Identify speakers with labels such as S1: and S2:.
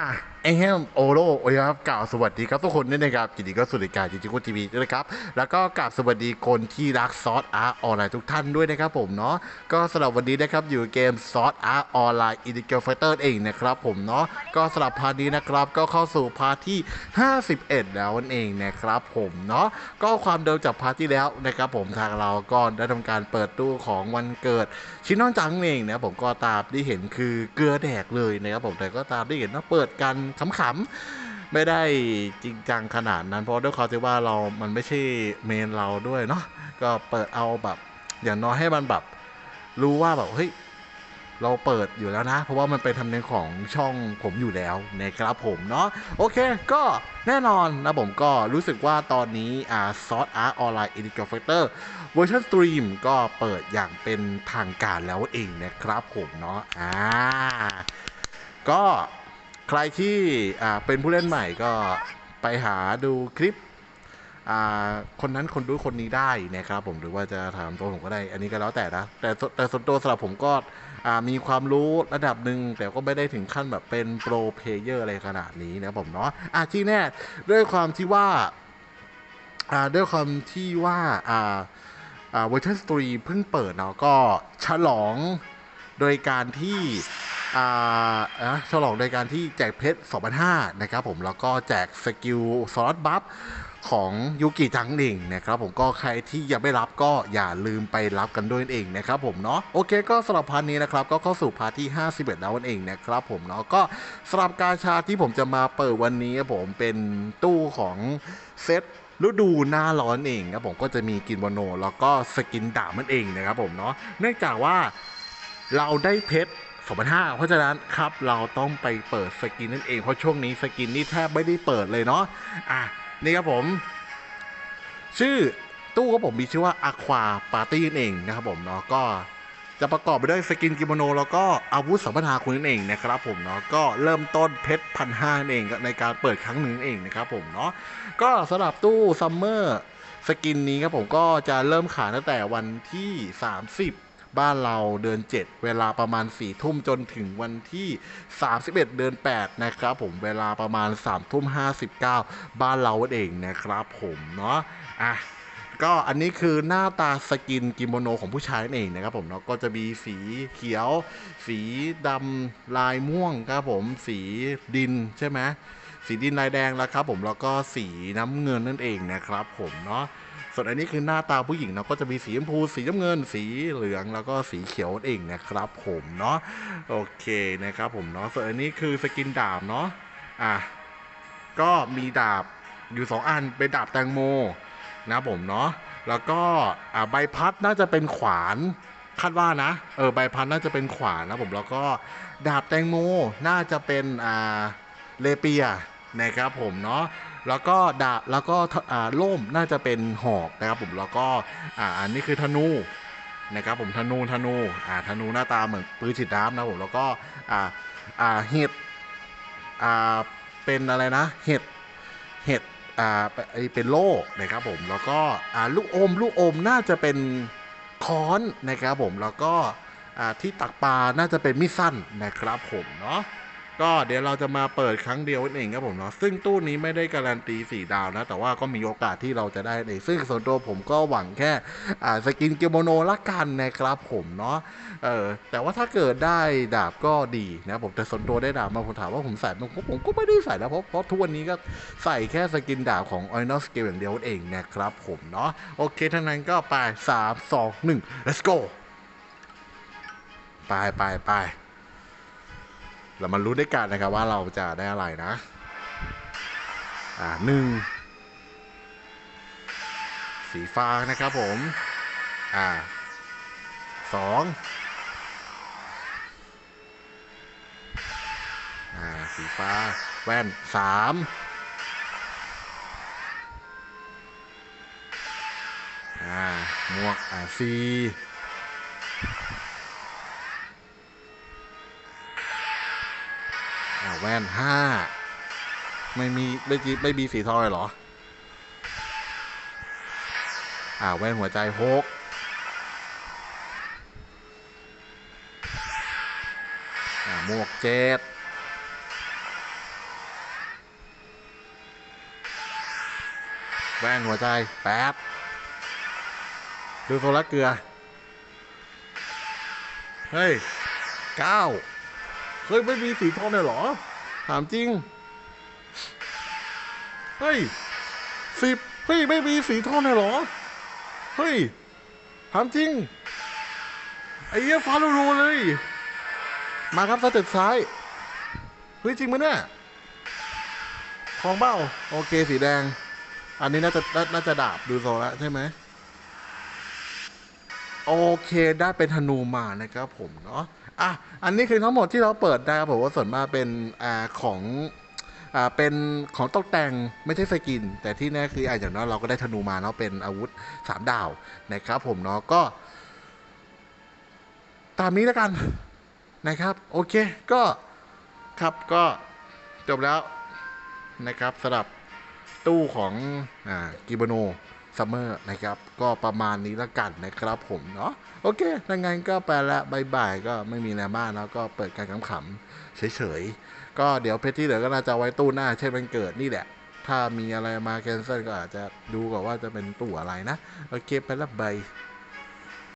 S1: อ่ะไอแฮมโอโรโอ้ยครับกล่าวสวัสดีครับทุกคนด้วยนะครับยินดีก็สวัสดีการจิจิโกทีวีด้วยนะครับ แล้วก็กล่าวสวัสดีคนที่รักซอสอาร์ออนไลน์ทุกท่านด้วยนะครับผมเนาะก็สำหรับวันนี้นะครับอยู่เกมซอสอาร์ออนไลน์อินดิเกลไฟเตอร์เองนะครับผมเนาะก็สำหรับพาร์ทนี้นะครับก็เข้าสู่พาร์ทที่ 51 แล้วนั่นเองนะครับผมเนาะก็ความเดิมจากพาร์ทที่แล้วนะครับผมทางเราก็ได้ทำการเปิดตู้ของวันเกิด ชินนอนจังเองนะผมก็ตามที่เห็นคือเกลือแดกเลยนะครับผมแต่ก็ตามที่เห็นว่าเปิดกันขำๆไม่ได้จริงจังขนาดนั้น เพราะด้วยความที่ว่าเรามันไม่ใช่เมนเราด้วยเนาะก็เปิดเอาแบบ อย่างน้อยให้มันแบบรู้ว่าแบบเฮ้ยเราเปิดอยู่แล้วนะ เพราะว่ามันเป็นธรรมเนียมของช่องผมอยู่แล้วนะครับผมเนาะโอเค ก็แน่นอนนะผมก็รู้สึกว่าตอนนี้อ่าซอสอาร์ออนไลน์อินดิเกลไฟเตอร์เวอร์ชันสตรีมก็เปิดอย่างเป็นทางการแล้วเองนะครับผมเนาะอ่าก็ ใครที่เป็นผู้เล่นใหม่ก็ไปหาดูคลิปคนนั้นคนดูคนนี้ได้นะครับผมหรือว่าจะถามตัวผมก็ได้ อันนี้ก็แล้วแต่นะแต่แต่ส่วนตัวสำหรับผมก็มีความรู้ระดับหนึ่งแต่ก็ไม่ได้ถึงขั้นแบบเป็นโปรเพเยอร์อะไรขนาดนี้นะผมเนาะอะที่แน่ด้วยความที่ว่าด้วยความที่ว่าเวอร์ชันสตรีเพิ่งเปิดเนาะก็ฉลองโดยการที่ ฉลองโดยการที่แจกเพชร2,500นะครับผมแล้วก็แจกสกิลสล็อตบัฟของยูกิจังเองนะครับผมก็ใครที่ยังไม่รับก็อย่าลืมไปรับกันด้วยนั่นเองนะครับผมเนาะโอเคก็สำหรับพาร์ทนี้นะครับก็เข้าสู่พาร์ทที่ 51 แล้วนั่นเองนะครับผมเนาะก็สำหรับกาชาที่ผมจะมาเปิดวันนี้ผมเป็นตู้ของเซตฤดูหน้าร้อนเองครับผมก็จะมีกินวโน แล้วก็สกินดาบมันเองนะครับผมเนาะเนื่องจากว่าเราได้เพชร 2,500เพราะฉะนั้นครับเราต้องไปเปิดสกินนั่นเอง เพราะช่วงนี้สกินนี่แทบไม่ได้เปิดเลยเนาะอะนี่ครับผม ชื่อตู้ครับผมมีชื่อว่า Aqua Party นั่นเองนะครับผมเนาะก็จะประกอบไปด้วยสกินกิโมโน แล้วก็อาวุธสัมปทาคุณนั่นเองนะครับผมเนาะก็เริ่มต้นเพชรพันห้าเองในการเปิดครั้งหนึ่งนั่นเองนะครับผมเนาะก็สำหรับตู้ซัมเมอร์สกินนี้ครับผมก็จะเริ่มขายตั้งแต่วันที่ 30 บ้านเราเดือน 7 เวลาประมาณ4ทุ่มจนถึงวันที่ 31 เดือน 8 นะครับผมเวลาประมาณ3ทุ่ม59 บ้านเราเองนะครับผมเนาะอะก็อันนี้คือหน้าตาสกินกิโมโนของผู้ชายนั่นเองนะครับผมเนาะก็จะมีสีเขียว สีดำลายม่วงครับผมสีดินใช่ไหมสีดินลายแดงแล้วครับผมแล้วก็สีน้ำเงินนั่นเองนะครับผมเนาะ ส่วนอันนี้คือหน้าตาผู้หญิงเนาะก็จะมีสีชมพู สีน้ำเงิน สีเหลืองแล้วก็สีเขียวเองนะครับ ผมเนาะโอเคนะครับ ผมเนาะส่วนอันนี้คือสกินดาบเนาะอะก็มีดาบอยู่สองอันเป็นดาบแตงโมนะผมเนาะแล้วก็อ่าใบพัดน่าจะเป็นขวานคาดว่านะเออใบพัดน่าจะเป็นขวานนะผมแล้วก็ดาบแตงโมน่าจะเป็นอ่าเลเปีย นะครับผมเนาะแล้วก็ดาบแล้วก็ล่มน่าจะเป็นหอกนะครับผมแล้วก็อ่าอันนี้คือธนูนะครับผมธนูธนูอ่าธนูหน้าตาเหมือนปืนฉีดน้ำนะผมแล้วก็อ่าอ่าเห็ดอ่าเป็นอะไรนะเห็ดเห็ดอ่าไอเป็นโล่นะครับผมแล้วก็อ่าลูกอมลูกอมน่าจะเป็นค้อนนะครับผมแล้วก็อ่าที่ตักปลาน่าจะเป็นมิสั้นนะครับผมเนาะ ก็เดี๋ยวเราจะมาเปิดครั้งเดียวนั่นเองครับผมเนาะซึ่งตู้นี้ไม่ได้การันตีสี่ดาวนะ แต่ว่าก็มีโอกาสที่เราจะได้เองซึ่งส่วนตัวผมก็หวังแค่อ่าสกินเกมโมโนละกันนะครับผมเนาะเออแต่ว่าถ้าเกิดได้ดาบก็ดีนะผมแต่ส่วนตัวได้ดาบมาผมถามว่าผมใส่ไหมผมผมก็ไม่ได้ใส่นะเพราะเพราะทุกวันนี้ก็ใส่แค่สกินดาบของ o i n o s k i l l อย่างเดียวเองนะครับผมเนาะโอเคทั้งนั้นก็ไปสามสองหนึ่ง let's go ไปไปไป เรามารู้ด้วยกันนะครับว่าเราจะได้อะไรนะ อ่าหนึ่งสีฟ้านะครับผม อ่าสองอ่าสีฟ้า แว่นสามอ่าหมวกอ่าสี่ แว่นห้าไม่มีไม่จีไม่มีสีทองเลยเหรอ อ่าแว่นหัวใจหกหมวกเจ็ดแว่นหัวใจแป๊บดูโซลักเกลือ เฮ้ยเก้า เฮ้ยไม่มีสีทองเลยเหรอ ถามจริง เฮ้ยสิบเฮ้ยไม่มีสีทองเลยเหรอ เฮ้ย ถามจริง ไอ้เหี้ยฟ้ารูเลย มาครับสเต็ปซ้าย เฮ้ยจริงไหมเนี่ยทองเบ้า โอเคสีแดง อันนี้น่าจะน่าจะดาบดูโซแล้วใช่ไหม โอเคได้เป็นธนูมานะครับผมเนาะอะอันนี้คือทั้งหมดที่เราเปิดนะครับผมว่าส่วนมากเป็นอ่าของอ่าเป็นของตกแต่งไม่ใช่สกิน แต่ที่แน่คืออะอย่างน้อยเราก็ได้ธนูมาเนาะเป็นอาวุธสามดาวนะครับผมเนาะก็ ตามนี้แล้วกันนะครับ โอเคก็ครับก็จบแล้วนะครับสำหรับตู้ของอ่ากิโบโน ซัมเมอร์นะครับ ก็ประมาณนี้แล้วกันนะครับผมเนาะโอเคถ้างั้นก็ไปละบายบายก็ไม่มีอะไรมานแล้วก็เปิดการขำๆเฉยๆ ก็เดี๋ยวเพจที่เหลือก็น่าจะไว้ตู้หน้าเช่นวันเกิดนี่แหละ ถ้ามีอะไรมาแคนเซิลก็อาจจะดูก่อนว่าจะเป็นตู้อะไรนะ โอเค ไปละบาย